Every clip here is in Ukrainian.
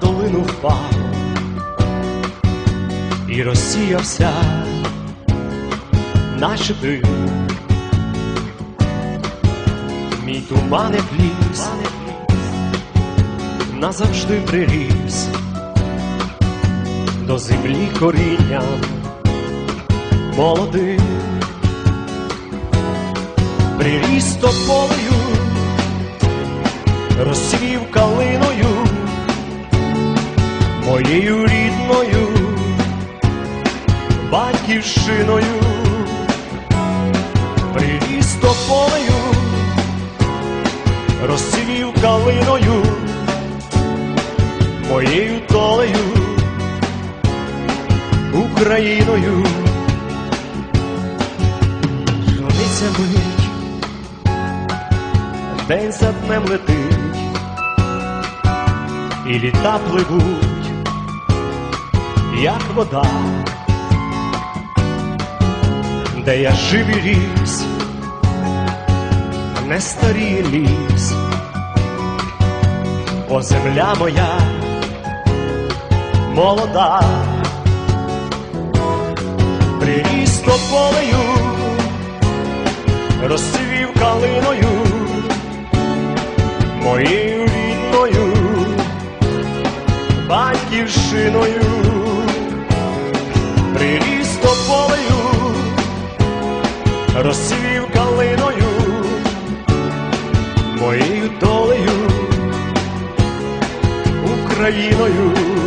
долину впав і розсіявся, наче дим. Мій туманик ліс назавжди приріс до землі корінням молодим. Приріс тополею, розцвів калиною, моєю рідною батьківщиною, приріс тополею, розцвів калиною, моєю долею, Україною. Журиться мить, день за днем летить, і літа пливуть, як вода, де я жив і ріс, не старіє ліс, о земля моя молода, приріс тополею розцвів калиною, моєю рідною батьківщиною, розцвів калиною, моєю долею, Україною.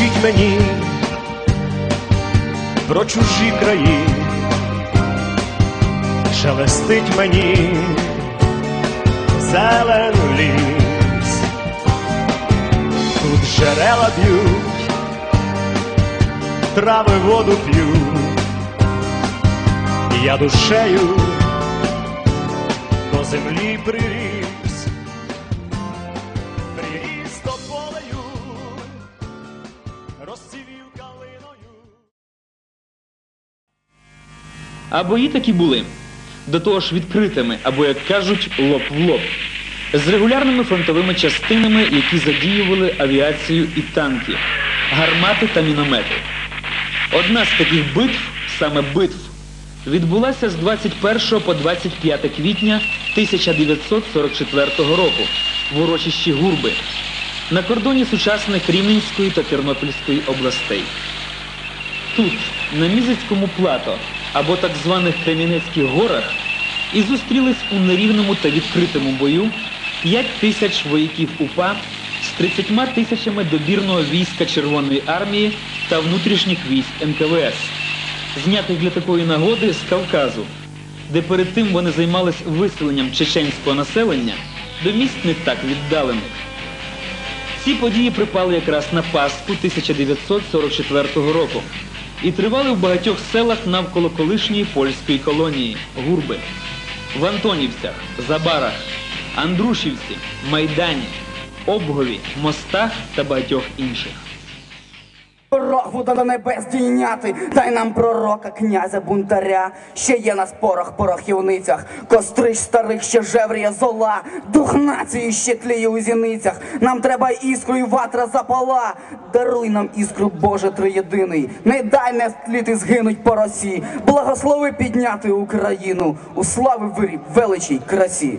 Не мені про чужі краї, шелестить мені зелен ліс, тут джерела б'ють, трави воду п'ють, я душею до землі приріс розцвів калиною. А бої такі були. До того ж відкритими, або, як кажуть, лоб в лоб. З регулярними фронтовими частинами, які задіювали авіацію і танки, гармати та міномети. Одна з таких битв, саме битв, відбулася з 21 по 25 квітня 1944 року в урочищі Гурби на кордоні сучасних Рівненської та Тернопільської областей. Тут, на Мізицькому плато, або так званих Кремінецьких горах, і зустрілись у нерівному та відкритому бою 5 тисяч вояків УПА з 30 тисячами добірного війська Червоної армії та внутрішніх військ НКВС, знятих для такої нагоди з Кавказу, де перед тим вони займались виселенням чеченського населення до місць не так віддалених. Ці події припали якраз на Пасху 1944 року і тривали в багатьох селах навколо колишньої польської колонії Гурби, в Антонівцях, Забарах, Андрушівці, Майдані, Обгові, Мостах та багатьох інших. Буде до небес дійняти, дай нам пророка, князя бунтаря. Ще є на спорах порохівницях, кострич старих ще жевріє зола, дух нації ще тліє у зіницях. Нам треба іскру і ватра запала. Даруй нам іскру, Боже триєдиний. Не дай не тліти згинуть по росі. Благослови підняти Україну у слави вирі, величі й красі.